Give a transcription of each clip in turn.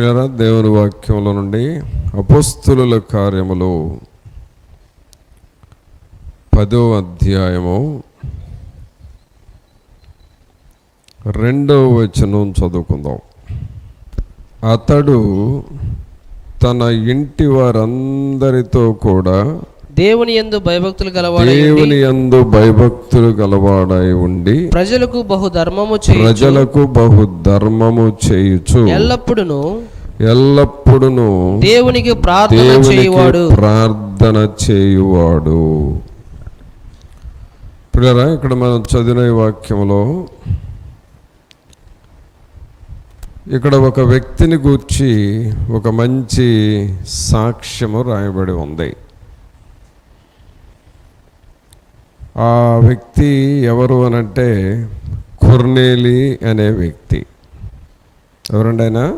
ప్రియర దేవుని వాక్యంలో నుండి అపోస్తుల కార్యములు పదో అధ్యాయము రెండవ వచనం చదువుకుందాం. అతడు తన ఇంటి వారందరితో కూడా దేవుని యందు భయభక్తులు గలవాడై దేవుని యందు భయభక్తులు గలవాడై ఉండి ప్రజలకు బహు ధర్మము ప్రజలకు బహు ధర్మము చేయుచు ఎల్లప్పుడును ఎల్లప్పుడును దేవునికి ప్రార్థన చేయువాడు. ప్రార్థన చేయువాడు. ఇక్కడ మనం చదివిన వాక్యంలో ఇక్కడ ఒక వ్యక్తిని గూర్చి ఒక మంచి సాక్ష్యము రాయబడి ఉంది. ఆ వ్యక్తి ఎవరు అనంటే కొర్నేలి అనే వ్యక్తి. ఎవరండి ఆయన?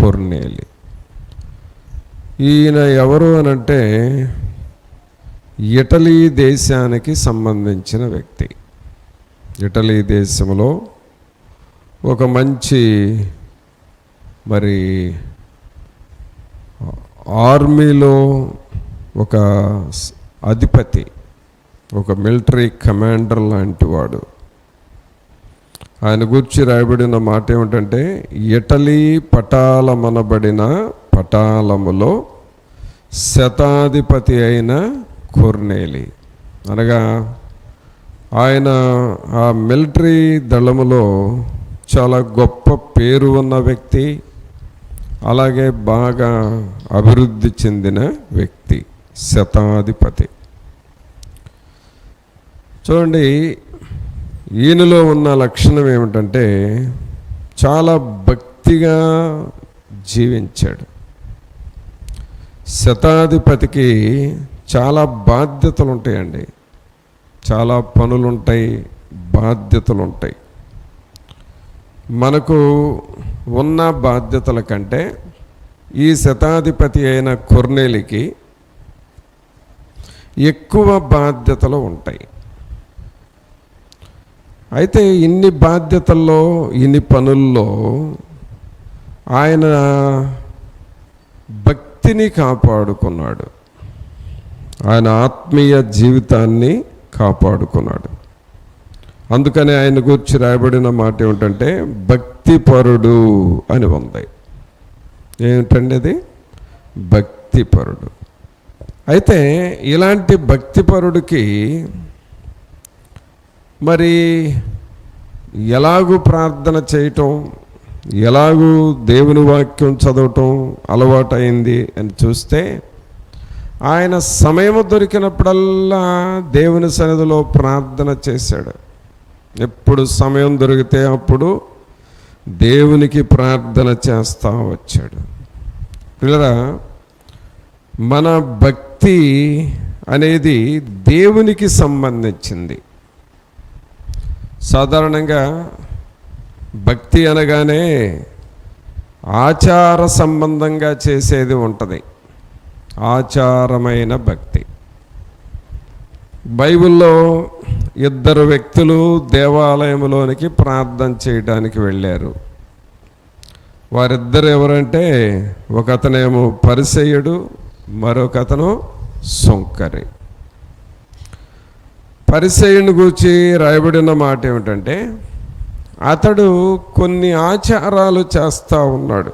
కొర్నేలి. ఈయన ఎవరు అనంటే ఇటలీ దేశానికి సంబంధించిన వ్యక్తి. ఇటలీ దేశంలో ఒక మంచి మరి ఆర్మీలో ఒక అధిపతి ఒక మిలిటరీ కమాండర్ లాంటి వాడు. ఆయన గురించి రాయబడిన మాట ఏమిటంటే ఇటలీ పటాలమనబడిన పటాలములో శతాధిపతి అయిన కొర్నేలి. అనగా ఆయన ఆ మిలిటరీ దళములో చాలా గొప్ప పేరు ఉన్న వ్యక్తి అలాగే బాగా అభివృద్ధి చెందిన వ్యక్తి శతాధిపతి. చూడండి ఈయనలో ఉన్న లక్షణం ఏమిటంటే చాలా భక్తిగా జీవించాడు. శతాధిపతికి చాలా బాధ్యతలు ఉంటాయండి చాలా పనులుంటాయి బాధ్యతలుంటాయి. బాధ్యతలు ఉంటాయి మనకు ఉన్న బాధ్యతల కంటే ఈ శతాధిపతి అయిన కొర్నేలికి ఎక్కువ బాధ్యతలు ఉంటాయి. అయితే ఇన్ని బాధ్యతల్లో ఇన్ని పనుల్లో ఆయన భక్తిని కాపాడుకున్నాడు. ఆయన ఆత్మీయ జీవితాన్ని కాపాడుకున్నాడు. అందుకని ఆయన గురించి రాయబడిన మాట ఏమిటంటే భక్తిపరుడు అని ఉంది. ఏమిటండి అది? భక్తిపరుడు. అయితే ఇలాంటి భక్తిపరుడికి మరి ఎలాగూ ప్రార్థన చేయటం ఎలాగూ దేవుని వాక్యం చదవటం అలవాటైంది అని చూస్తే ఆయన సమయం దొరికినప్పుడల్లా దేవుని సన్నిధిలో ప్రార్థన చేశాడు. ఎప్పుడు సమయం దొరికితే అప్పుడు దేవునికి ప్రార్థన చేస్తూ వచ్చాడు. పిల్లరా మన భక్తి అనేది దేవునికి సంబంధించింది. సాధారణంగా భక్తి అనగానే ఆచార సంబంధంగా చేసేది ఉంటుంది. ఆచారమైన భక్తి. బైబిల్లో ఇద్దరు వ్యక్తులు దేవాలయంలోనికి ప్రార్థన చేయడానికి వెళ్ళారు. వారిద్దరు ఎవరంటే ఒకతనేమో పరిసయ్యుడు మరొక సొంకరి పరిసయుని గూర్చి రాయబడిన మాట ఏమిటంటే అతడు కొన్ని ఆచారాలు చేస్తూ ఉన్నాడు.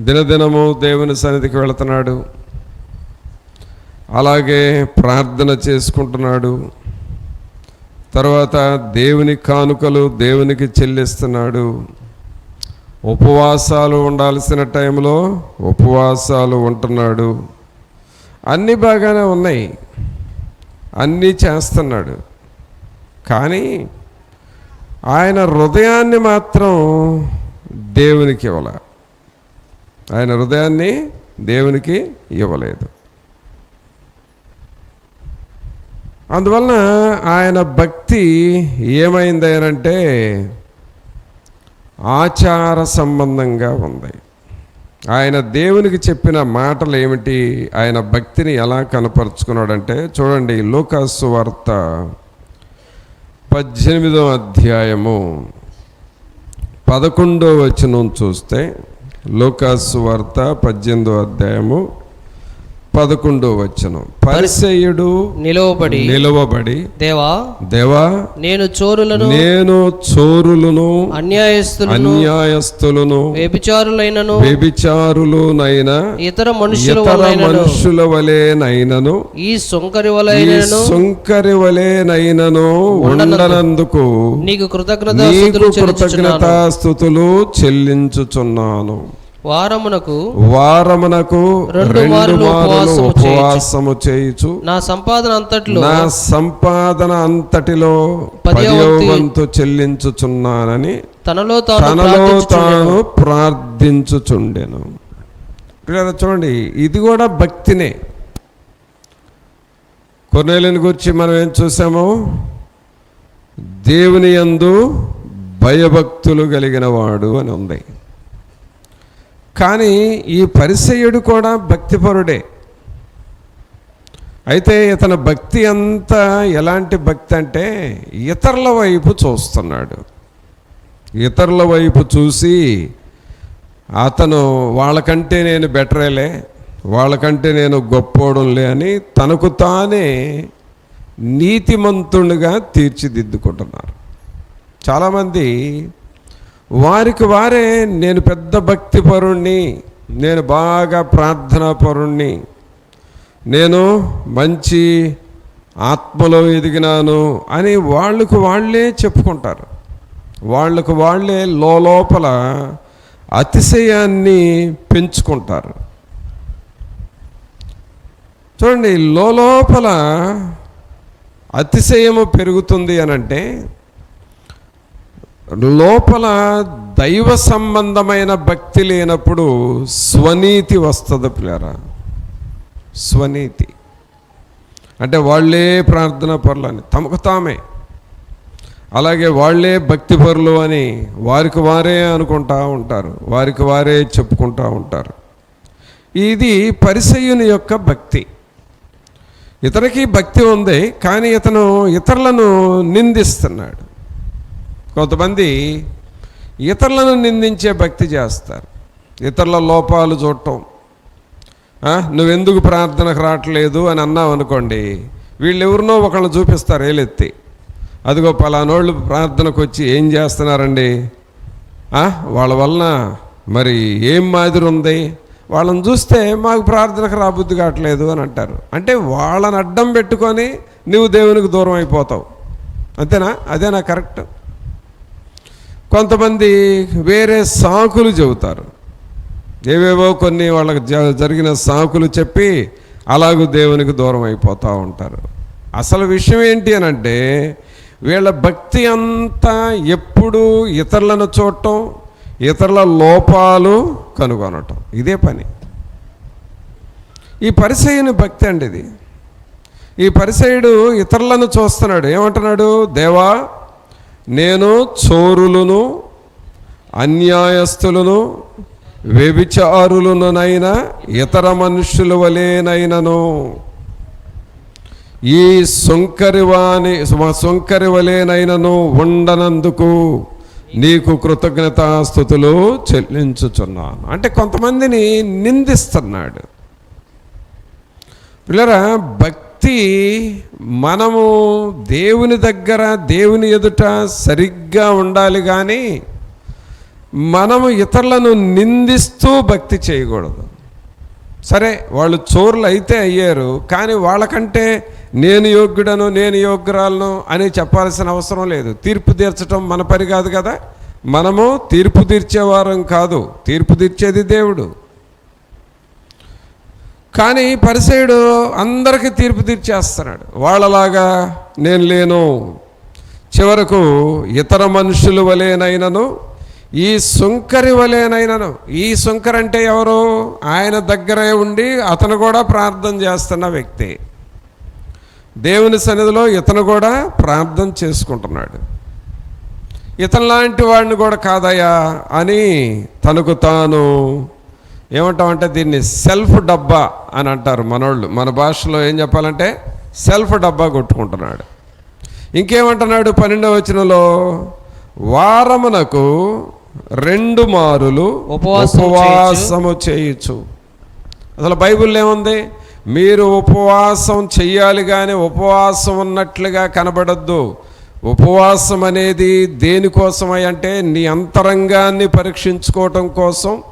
దినదినము దేవుని సన్నిధికి వెళుతున్నాడు. అలాగే ప్రార్థన చేసుకుంటున్నాడు. తర్వాత దేవుని కానుకలు దేవునికి చెల్లిస్తున్నాడు. ఉపవాసాలు ఉండాల్సిన టైంలో ఉపవాసాలు ఉంటున్నాడు. అన్నీ బాగానే ఉన్నాయి. అన్నీ చేస్తున్నాడు. కానీ ఆయన హృదయాన్ని మాత్రం దేవునికి ఇవ్వలే. ఆయన హృదయాన్ని దేవునికి ఇవ్వలేదు. అందువలన ఆయన భక్తి ఏమైంది అంటే ఆచార సంబంధంగా ఉంది. ఆయన దేవునికి చెప్పిన మాటలు ఏమిటి? ఆయన భక్తిని ఎలా కనపరుచుకున్నాడంటే చూడండి లోకాసు వార్త పద్దెనిమిదో అధ్యాయము పదకొండో వచనం చూస్తే లోకాసు వార్త పద్దెనిమిదో అధ్యాయము పదకొండో వచనం. పరిసయుడు నిలవబడి నిలవబడి దేవా దేవా నేను చోరులను నేను చోరులను అన్యాయస్తులను అన్యాయస్తులను వ్యభిచారులైనను వ్యభిచారులునైనా ఇతర మనుషుల ఇతర మనుషుల వలెనైనను ఈ సొంకరి ఈ వలైనను సుంకరి వలెనైనను ఉండనందుకు నీకు కృతజ్ఞత నీకు కృతజ్ఞతాస్థుతులు చెల్లించుచున్నాను. వారమునకు వారమునకు రెండు మార్లు ఉపవాసము చేయుచు. నా సంపాదన అంతట్లో నా సంపాదన అంతటిలో పదియవ పదియవ వంతు వంతు చెల్లించుచున్నానని తనలో తాను తనలో. తాను ప్రార్థించుచుండెను. చూడండి ఇది కూడా భక్తినే. కొన్నేళ్ళని గురించి మనం ఏం చూసాము? దేవుని యందు భయభక్తులు కలిగిన వాడు అని ఉంది. కానీ ఈ పరిసయుడు కూడా భక్తిపరుడే. అయితే ఇతని భక్తి అంతా ఎలాంటి భక్తి అంటే ఇతరుల వైపు చూస్తున్నాడు. ఇతరుల వైపు చూసి అతను వాళ్ళకంటే నేను బెటరేలే వాళ్ళకంటే నేను గొప్పోడంలే అని తనకు తానే నీతిమంతుడిగా తీర్చిదిద్దుకుంటున్నారు. చాలామంది వారికి వారే నేను పెద్ద భక్తిపరుణ్ణి నేను బాగా ప్రార్థనాపరుణ్ణి నేను మంచి ఆత్మలో ఎదిగినాను అని వాళ్ళకు వాళ్ళే చెప్పుకుంటారు. వాళ్ళకు వాళ్ళే లోపల అతిశయాన్ని పెంచుకుంటారు. చూడండి లోపల అతిశయము పెరుగుతుంది అనంటే లోపల దైవ సంబంధమైన భక్తి లేనప్పుడు స్వనీతి వస్తుంది పిల్లరా. స్వనీతి. అంటే వాళ్ళే ప్రార్థన పరులు అని తమకు తామే. అలాగే వాళ్ళే భక్తి పరులు అని వారికి వారే అనుకుంటా ఉంటారు వారికి వారే చెప్పుకుంటా ఉంటారు. ఇది పరిసయుని యొక్క భక్తి. ఇతనికి భక్తి ఉంది కానీ ఇతను ఇతరులను నిందిస్తున్నాడు. కొంతమంది ఇతరులను నిందించే భక్తి చేస్తారు. ఇతరుల లోపాలు చూడటం. నువ్వెందుకు ప్రార్థనకు రావట్లేదు అని అన్నావు అనుకోండి వీళ్ళు ఎవరినో ఒకళ్ళు చూపిస్తారు ఏలెత్తి. అదిగో పలానోళ్ళు ప్రార్థనకు వచ్చి ఏం చేస్తున్నారండి? వాళ్ళ వలన మరి ఏం మాదిరి ఉంది? వాళ్ళని చూస్తే మాకు ప్రార్థనకు రాబుద్ది కావట్లేదు అని అంటారు. అంటే వాళ్ళని అడ్డం పెట్టుకొని నువ్వు దేవునికి దూరం అయిపోతావు. అంతేనా? అదేనా కరెక్ట్? కొంతమంది వేరే సాకులు చెబుతారు. ఏవేవో కొన్ని వాళ్ళకి జ- జరిగిన సాకులు చెప్పి అలాగూ దేవునికి దూరం అయిపోతూ ఉంటారు. అసలు విషయం ఏంటి అని అంటే వీళ్ళ భక్తి అంతా ఎప్పుడూ ఇతరులను చూడటం ఇతరుల లోపాలు కనుగొనటం. ఇదే పని. ఈ పరిసయుని భక్తి అండి ఇది. ఈ పరిసయుడు ఇతరులను చూస్తున్నాడు. ఏమంటున్నాడు? దేవా నేను చోరులను అన్యాయస్తులను వ్యభిచారులనైనా ఇతర మనుషుల వలేనైనను. ఈ సొంకరివాని సొంకరి వలేనైనను ఉండనందుకు నీకు కృతజ్ఞతాస్థుతులు చెల్లించుచున్నాను. అంటే కొంతమందిని నిందిస్తున్నాడు. పిల్లరా భక్తి భక్తి మనము దేవుని దగ్గర దేవుని ఎదుట సరిగ్గా ఉండాలి కానీ మనము ఇతరులను నిందిస్తూ భక్తి చేయకూడదు. సరే వాళ్ళు చోర్లు అయితే అయ్యారు కానీ వాళ్ళకంటే నేను యోగ్యుడను నేను యోగ్యురాలను అని చెప్పాల్సిన అవసరం లేదు. తీర్పు తీర్చడం మన పని కాదు కదా? మనము తీర్పు తీర్చేవారం కాదు. తీర్పు తీర్చేది దేవుడు. కానీ పరిసయుడు అందరికీ తీర్పు తీర్చేస్తున్నాడు. వాళ్ళలాగా నేను లేను. చివరకు ఇతర మనుషుల వలేనైనను ఈ సుంకరి వలేనైనను. ఈ సుంకర్ అంటే ఎవరు? ఆయన దగ్గరే ఉండి అతను కూడా ప్రార్థన చేస్తున్న వ్యక్తి. దేవుని సన్నిధిలో ఇతను కూడా ప్రార్థన చేసుకుంటున్నాడు. ఇతను లాంటి వాడిని కూడా కాదయా అని తనకు తాను ఏమంటామంటే దీన్ని సెల్ఫ్ డబ్బా అని అంటారు మనోళ్ళు. మన భాషలో ఏం చెప్పాలంటే సెల్ఫ్ డబ్బా కొట్టుకుంటున్నాడు. ఇంకేమంటున్నాడు పన్నెండవ వచనంలో? వారమునకు రెండు మారులు ఉపవాసము ఉపవాసము చేయుచు. అసలు బైబిల్ ఏముంది? మీరు ఉపవాసం చెయ్యాలి కానీ ఉపవాసం ఉన్నట్లుగా కనబడద్దు. ఉపవాసం అనేది దేనికోసమై అంటే నీ అంతరంగాన్ని పరీక్షించుకోవటం కోసం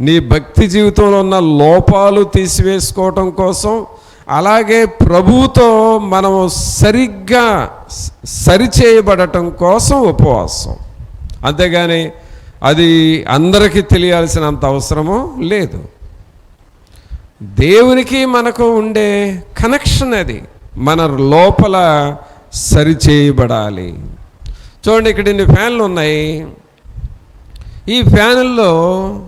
నీ భక్తి జీవితంలో ఉన్న లోపాలు తీసివేసుకోవటం కోసం అలాగే ప్రభువుతో మనం సరిగ్గా సరిచేయబడటం కోసం ఉపవాసం. అంతేగాని అది అందరికీ తెలియాల్సినంత అవసరము లేదు. దేవునికి మనకు ఉండే కనెక్షన్ అది. మన లోపల సరిచేయబడాలి. చూడండి ఇక్కడ ఇన్ని ఫ్యాన్లు ఉన్నాయి. ఈ ఫ్యాన్ల్లో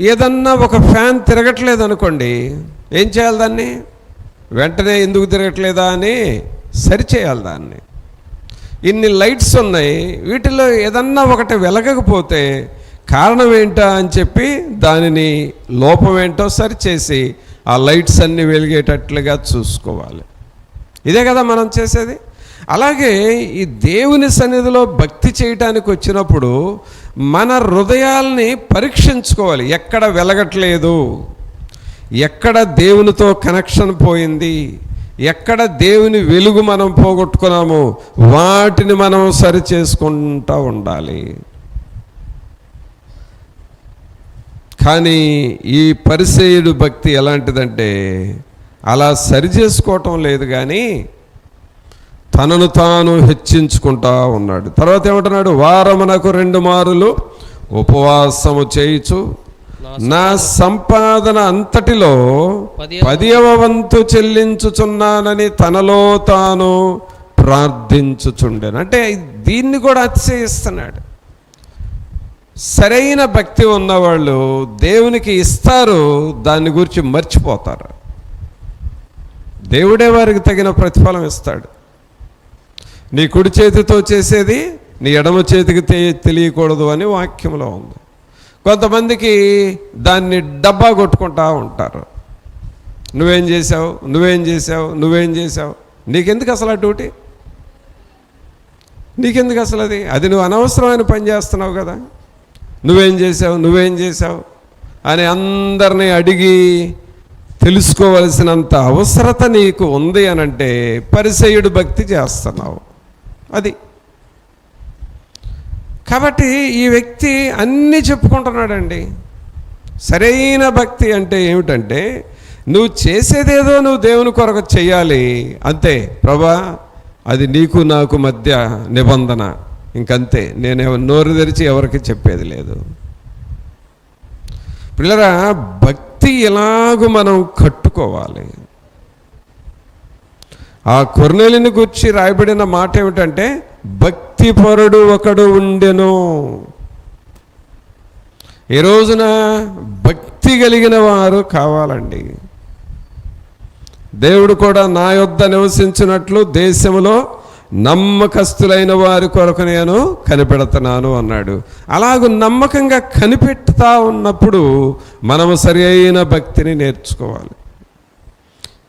ఏదన్నా ఒక ఫ్యాన్ తిరగట్లేదు అనుకోండి ఏం చేయాలి దాన్ని? వెంటనే ఎందుకు తిరగట్లేదా అని సరిచేయాలి దాన్ని. ఇన్ని లైట్స్ ఉన్నాయి వీటిలో ఏదన్నా ఒకటి వెలగకపోతే కారణం ఏంటా అని చెప్పి దానిని లోపం ఏంటో సరిచేసి ఆ లైట్స్ అన్ని వెలిగేటట్లుగా చూసుకోవాలి. ఇదే కదా మనం చేసేది? అలాగే ఈ దేవుని సన్నిధిలో భక్తి చేయటానికి వచ్చినప్పుడు మన హృదయాల్ని పరీక్షించుకోవాలి. ఎక్కడ వెలగట్లేదు? ఎక్కడ దేవునితో కనెక్షన్ పోయింది? ఎక్కడ దేవుని వెలుగు మనం పోగొట్టుకున్నామో? వాటిని మనం సరి చేసుకుంటూ ఉండాలి. కానీ ఈ పరిసేయుడు భక్తి ఎలాంటిదంటే అలా సరి చేసుకోవటం లేదు కానీ తనను తాను హెచ్చించుకుంటా ఉన్నాడు. తర్వాత ఏమంటున్నాడు? వారమునకు రెండు మారులు ఉపవాసము చేయుచు. నా సంపాదన అంతటిలో పదియవ- వంతు చెల్లించుచున్నానని తనలో తాను ప్రార్థించుచుండెను. అంటే దీన్ని కూడా అతిశయిస్తున్నాడు. సరైన భక్తి ఉన్నవాళ్ళు దేవునికి ఇస్తారు దాని గురించి మర్చిపోతారు. దేవుడే వారికి తగిన ప్రతిఫలం ఇస్తాడు. నీ కుడి చేతితో చేసేది నీ ఎడమ చేతికి తె- తెలియకూడదు అని వాక్యంలో ఉంది. కొంతమందికి దాన్ని డబ్బా కొట్టుకుంటా ఉంటారు. నువ్వేం చేసావు నువ్వేం చేసావు నువ్వేం చేసావు నీకెందుకు అసలు ఆ డ్యూటీ? నీకెందుకు అసలు అది? అది నువ్వు అనవసరమైన పని చేస్తున్నావు కదా. నువ్వేం చేసావు నువ్వేం చేసావు అని అందరినీ అడిగి తెలుసుకోవలసినంత అవసరత నీకు ఉంది అని అంటే పరిసయుడు భక్తి చేస్తున్నావు. అది. కాబట్టి ఈ వ్యక్తి అన్నీ చెప్పుకుంటున్నాడండి. సరైన భక్తి అంటే ఏమిటంటే నువ్వు చేసేదేదో నువ్వు దేవుని కొరకు చెయ్యాలి అంతే. ప్రభా అది నీకు నాకు మధ్య నిబంధన. ఇంకంతే. నేను నోరు తెరిచి ఎవరికి చెప్పేది లేదు. పిల్లరా భక్తి ఎలాగూ మనం కట్టుకోవాలి. ఆ కొర్నేలిని గురించి రాయబడిన మాట ఏమిటంటే భక్తిపరుడు ఒకడు ఉండెను. ఈ రోజున భక్తి కలిగిన వారు కావాలండి. దేవుడు కూడా నా యొద్ద నివసించినట్లు దేశంలో నమ్మకస్తులైన వారి కొరకు నేను కనిపెడుతున్నాను అన్నాడు. అలాగూ నమ్మకంగా కనిపెడతా ఉన్నప్పుడు మనము సరి అయిన భక్తిని నేర్చుకోవాలి.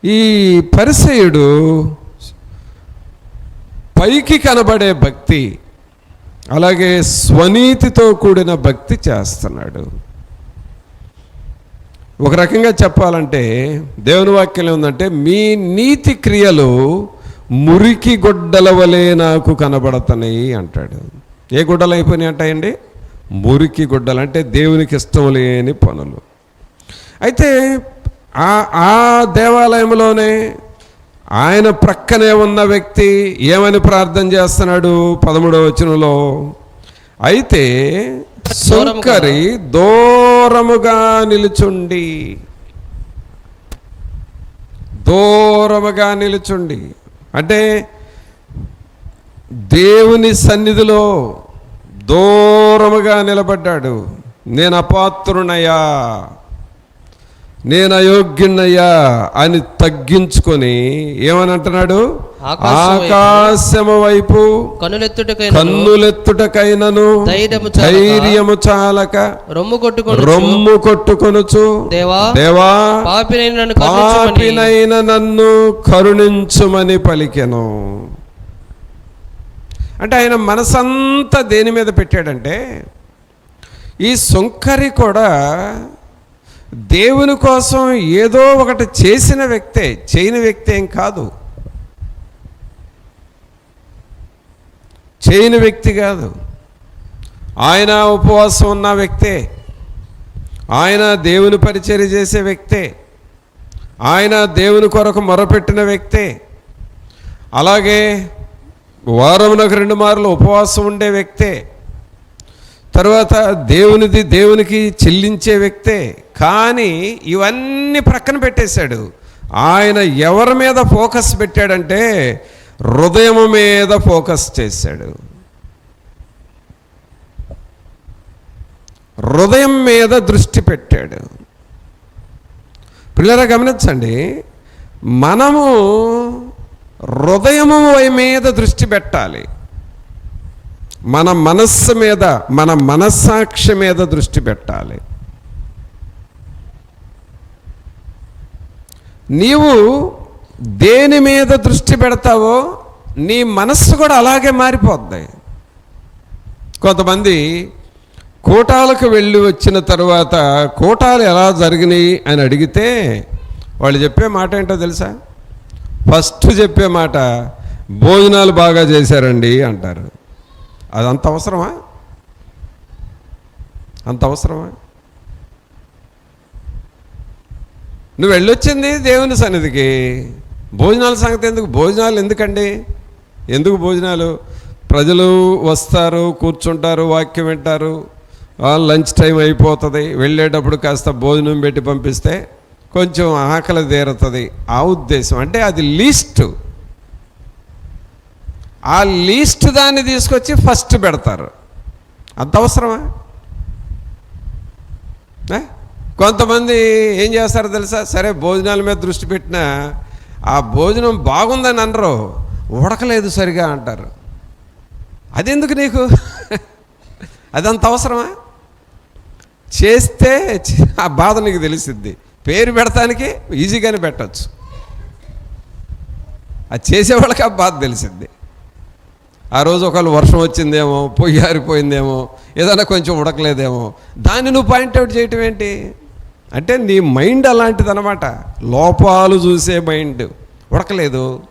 ఈ పరిసయుడు పైకి కనబడే భక్తి అలాగే స్వనీతితో కూడిన భక్తి చేస్తున్నాడు. ఒక రకంగా చెప్పాలంటే దేవుని వాక్యం ఉందంటే మీ నీతి క్రియలు మురికి గుడ్డల వలె నాకు కనబడతాయి అంటాడు. ఏ గుడ్డలు అయిపోయినాయి అంటాయండి? మురికి గుడ్డలు అంటే దేవునికి ఇష్టం లేని పనులు. అయితే ఆ ఆ దేవాలయంలోనే ఆయన ప్రక్కనే ఉన్న వ్యక్తి ఏమని ప్రార్థన చేస్తున్నాడు? పదమూడవ వచనంలో. అయితే సుంకరి దూరముగా నిలుచుండి. దూరముగా నిలుచుండి. అంటే దేవుని సన్నిధిలో దూరముగా నిలబడ్డాడు. నేను అపాత్రునయ్యా నేను అయోగ్యున్నయ్యా అని తగ్గించుకొని ఏమని అంటున్నాడు ఆకాశము వైపు కన్నులెత్తుటకైనను ధైర్యము చాలక, రొమ్ము కొట్టుకొని రొమ్ము కొట్టుకొనుచు. దేవా దేవా పాపినైన నన్ను కరుణించుమని. పాపినైన నన్ను కరుణించుమని పలికెను. అంటే ఆయన మనసంతా దేని మీద పెట్టాడంటే ఈ సుంకరి కూడా దేవుని కోసం ఏదో ఒకటి చేసిన వ్యక్తే చేయని వ్యక్తి ఏం కాదు. చేయని వ్యక్తి కాదు. ఆయన ఉపవాసం ఉన్న వ్యక్తే ఆయన దేవుని పరిచర్య చేసే వ్యక్తే ఆయన దేవుని కొరకు మొరపెట్టిన వ్యక్తే అలాగే వారమునకు రెండు మార్లు ఉపవాసం ఉండే వ్యక్తే తర్వాత దేవునిది దేవునికి చెల్లించే వ్యక్తే. కానీ ఇవన్నీ ప్రక్కన పెట్టేశాడు. ఆయన ఎవరి మీద ఫోకస్ పెట్టాడంటే హృదయం మీద ఫోకస్ చేశాడు. హృదయం మీద దృష్టి పెట్టాడు. పిల్లరా గమనించండి మనము హృదయము మీద దృష్టి పెట్టాలి. మన మనస్సు మీద మన మనస్సాక్షి మీద దృష్టి పెట్టాలి. నీవు దేని మీద దృష్టి పెడతావో నీ మనస్సు కూడా అలాగే మారిపోద్ది. కొంతమంది కోటాలకు వెళ్ళి వచ్చిన తర్వాత కోటాలు ఎలా జరిగినాయి అని అడిగితే వాళ్ళు చెప్పే మాట ఏంటో తెలుసా? ఫస్ట్ చెప్పే మాట భోజనాలు బాగా చేశారండి అంటారు. అది అంత అవసరమా? అంత అవసరమా? నువ్వు వెళ్ళొచ్చింది దేవుని సన్నిధికి. భోజనాల సంగతి ఎందుకు? భోజనాలు ఎందుకండి? ఎందుకు భోజనాలు? ప్రజలు వస్తారు కూర్చుంటారు వాక్యం వింటారు. లంచ్ టైం అయిపోతుంది. వెళ్ళేటప్పుడు కాస్త భోజనం పెట్టి పంపిస్తే కొంచెం ఆకలి తీరుతుంది. ఆ ఉద్దేశం. అంటే అది లీస్ట్. ఆ లీస్ట్ దాన్ని తీసుకొచ్చి ఫస్ట్ పెడతారు. అంత అవసరమా? కొంతమంది ఏం చేస్తారో తెలుసా? సరే భోజనాల మీద దృష్టి పెట్టినా ఆ భోజనం బాగుందని అనరు. ఉడకలేదు సరిగా అంటారు. అదెందుకు నీకు? అదంత అవసరమా? చేస్తే ఆ బాధ నీకు తెలిసిద్ది. పేరు పెడతానికి ఈజీగానే పెట్టచ్చు. అది చేసేవాళ్ళకి ఆ బాధ తెలిసిద్ది. ఆ రోజు ఒకళ్ళు వర్షం వచ్చిందేమో పొయ్యి ఆరిపోయిందేమో ఏదైనా కొంచెం ఉడకలేదేమో. దాన్ని నువ్వు పాయింట్అవుట్ చేయటం ఏంటి? అంటే నీ మైండ్ అలాంటిది అనమాట లోపాలు చూసే మైండ్ ఉడకలేదు.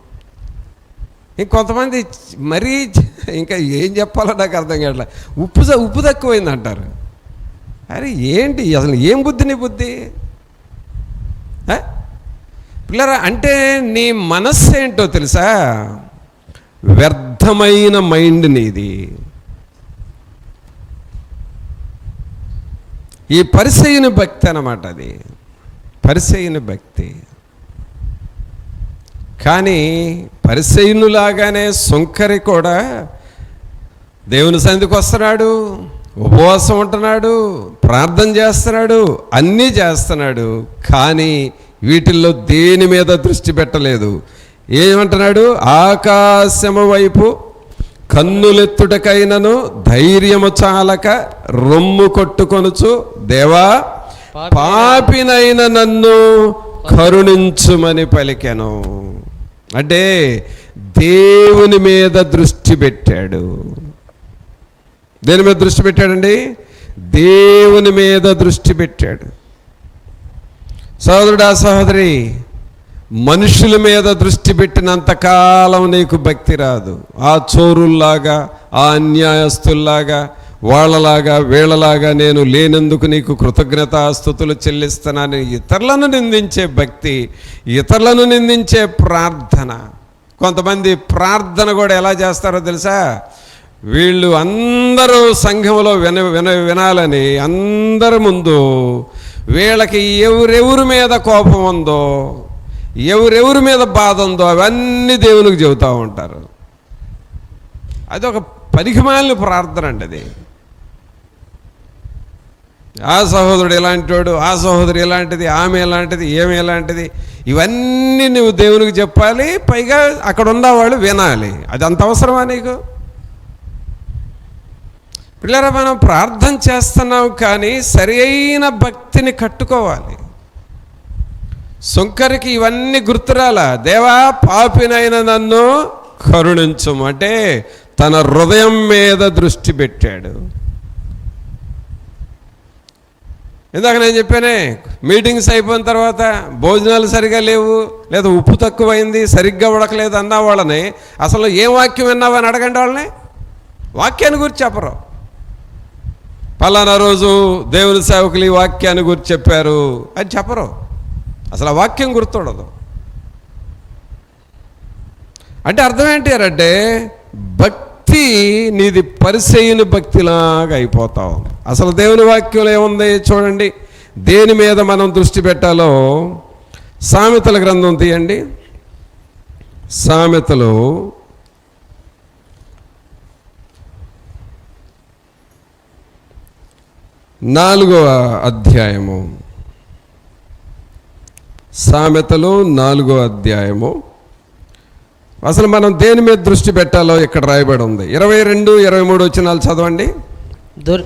ఇంకొంతమంది మరీ ఇంకా ఏం చెప్పాలో నాకు అర్థం కావట్లే. ఉప్పు ఉప్పు తక్కువైంది అంటారు. అరే ఏంటి? అసలు ఏం బుద్ధి నీ బుద్ధి? పిల్లరా అంటే నీ మనస్సు ఏంటో తెలుసా? వ్యర్థమైన మైండ్ నీది. ఈ పరిసైన భక్తి అన్నమాట అది. పరిసైన భక్తి. కానీ పరిసైనులాగానే సుంకరి కూడా దేవుని సన్నిధికి వస్తున్నాడు ఉపవాసం ఉంటున్నాడు ప్రార్థన చేస్తున్నాడు అన్నీ చేస్తున్నాడు. కానీ వీటిల్లో దేని మీద దృష్టి పెట్టలేదు. ఏమంటున్నాడు? ఆకాశము వైపు కన్నులెత్తుటకైనను ధైర్యము చాలక రొమ్ము కొట్టుకొనుచు దేవా పాపినైన నన్ను కరుణించుమని పలికెను. అంటే దేవుని మీద దృష్టి పెట్టాడు. దేని మీద దృష్టి పెట్టాడండి? దేవుని మీద దృష్టి పెట్టాడు. సోదరుడా సహోదరి మనుషుల మీద దృష్టి పెట్టినంత కాలం నీకు భక్తి రాదు. ఆ చోరుల్లాగా ఆ అన్యాయస్తుల్లాగా వాళ్ళలాగా వీళ్ళలాగా నేను లేనందుకు నీకు కృతజ్ఞతాస్థుతులు చెల్లిస్తున్నాను. ఇతరులను నిందించే భక్తి ఇతరులను నిందించే ప్రార్థన. కొంతమంది ప్రార్థన కూడా ఎలా చేస్తారో తెలుసా? వీళ్ళు అందరూ సంఘంలో విన విన వినాలని అందరి ముందు వీళ్ళకి ఎవరెవరి మీద కోపం ఉందో ఎవరెవరి మీద బాధ ఉందో అవన్నీ దేవునికి చెబుతూ ఉంటారు. అది ఒక పనికిమాలిన ప్రార్థన అండి అది. ఆ సహోదరుడు ఇలాంటివాడు ఆ సహోదరు ఇలాంటిది ఆమె ఇలాంటిది ఏమి ఇలాంటిది ఇవన్నీ నువ్వు దేవునికి చెప్పాలి పైగా అక్కడ ఉన్నవాళ్ళు వినాలి. అది అంత అవసరమా నీకు? పిల్లరా మనం ప్రార్థన చేస్తున్నాం కానీ సరి అయిన భక్తిని కట్టుకోవాలి. శుంకరికి ఇవన్నీ గుర్తురాల? దేవా పాపినైన నన్ను కరుణించుము అంటే తన హృదయం మీద దృష్టి పెట్టాడు. ఇందాక నేను చెప్పానే మీటింగ్స్ అయిపోయిన తర్వాత భోజనాలు సరిగా లేవు లేదా ఉప్పు తక్కువైంది సరిగ్గా ఉడకలేదు అన్నా వాళ్ళని అసలు ఏం వాక్యం విన్నావని అడగండి వాళ్ళని? వాక్యాన్ని గురించి చెప్పరు. పలానా రోజు దేవుని సేవకులు ఈ వాక్యాన్ని గురించి చెప్పారు అని చెప్పరు. అసలు ఆ వాక్యం గుర్తుండదు. అంటే అర్థం ఏంటి అంటే భక్తి నీది పరిచయని భక్తిలాగా అయిపోతావు అసలు దేవుని వాక్యంలో ఏముంది చూడండి. దేని మీద మనం దృష్టి పెట్టాలో సామెతల గ్రంథం తీయండి. సామెతలు నాలుగవ అధ్యాయము. సామెతలు నాలుగో అధ్యాయము. అసలు మనం దేని మీద దృష్టి పెట్టాలో ఇక్కడ రాయబడి ఉంది. ఇరవై రెండు ఇరవై మూడు వచ్చినాలు చదవండి. దొరి-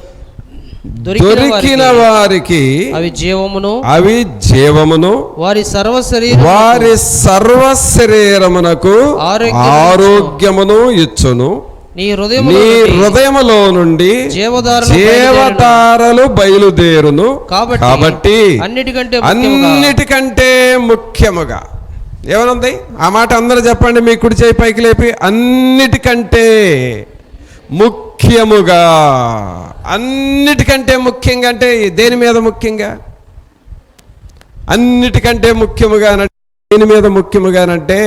దొరికిన వారికి అవి జీవమును అవి జీవమును వారి సర్వ శరీరం వారి సర్వ శరీరమునకు ఆరోగ్యమును ఇచ్చును. నీ హృదయం నీ హృదయములో నుండి జీవధారలు బయలుదేరును. కాబట్టి అన్నిటికంటే ముఖ్యముగా అన్నిటికంటే ముఖ్యముగా. ఏమనుంది ఆ మాట అందరూ చెప్పండి మీ కుడి చేయి పైకి లేపి. అన్నిటికంటే ముఖ్యముగా. అన్నిటికంటే ముఖ్యంగా అంటే దేని మీద ముఖ్యంగా? అన్నిటికంటే ముఖ్యముగా దేని మీద ముఖ్యముగానంటే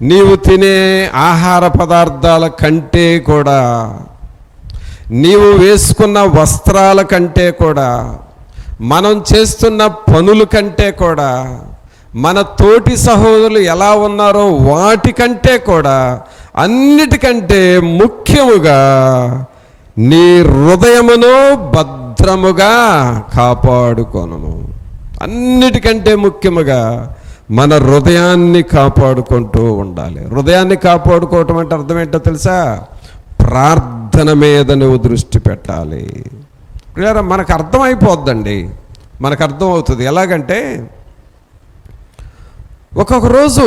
నీవు తినే ఆహార పదార్థాల కంటే కూడా నీవు వేసుకున్న వస్త్రాల కంటే కూడా మనం చేస్తున్న పనుల కంటే కూడా మన తోటి సహోదరులు ఎలా ఉన్నారో వాటికంటే కూడా అన్నిటికంటే ముఖ్యముగా నీ హృదయమును భద్రముగా కాపాడుకోను అన్నిటికంటే ముఖ్యముగా మన హృదయాన్ని కాపాడుకుంటూ ఉండాలి. హృదయాన్ని కాపాడుకోవటం అంటే అర్థం ఏంటో తెలుసా? ప్రార్థన మీద నువ్వు దృష్టి పెట్టాలి. ప్రియారా మనకు అర్థమైపోద్దండి. మనకు అర్థం అవుతుంది ఎలాగంటే ఒక్కొక్క రోజు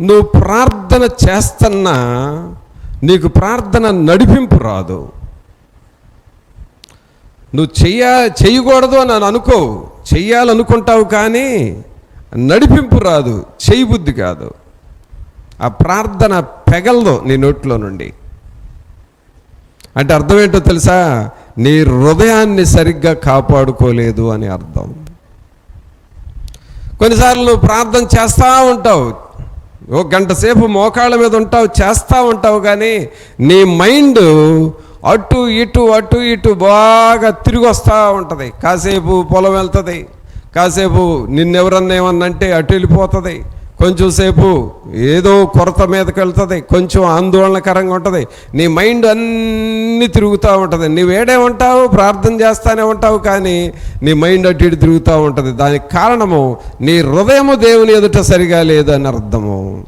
నువ్వు ప్రార్థన చేస్తున్నా నీకు ప్రార్థన నడిపింపు రాదు. నువ్వు చెయ్య చేయకూడదు అని అని అనుకో చెయ్యాలనుకుంటావు కానీ నడిపింపు రాదు చేయబుద్ధి కాదు. ఆ ప్రార్థన పెగలదు నీ నోట్లో నుండి. అంటే అర్థం ఏంటో తెలుసా? నీ హృదయాన్ని సరిగ్గా కాపాడుకోలేదు అని అర్థం. కొన్నిసార్లు నువ్వు ప్రార్థన చేస్తూ ఉంటావు. ఓ గంట సేపు మోకాళ్ళ మీద ఉంటావు చేస్తూ ఉంటావు కానీ నీ మైండ్ అటు ఇటు అటు ఇటు బాగా తిరిగి వస్తూ ఉంటుంది. కాసేపు పొలం వెళ్తుంది. కాసేపు నిన్నెవరన్నా ఏమన్నంటే అటు వెళ్ళిపోతుంది. కొంచెంసేపు ఏదో కొరత మీదకి వెళ్తుంది. కొంచెం ఆందోళనకరంగా ఉంటుంది. నీ మైండ్ అన్నీ తిరుగుతూ ఉంటుంది. నువ్వు ఉంటావు ప్రార్థన చేస్తానే ఉంటావు కానీ నీ మైండ్ అటు ఇటు తిరుగుతూ ఉంటుంది. దానికి కారణము నీ హృదయము దేవుని ఎదుట సరిగా లేదని అర్థము.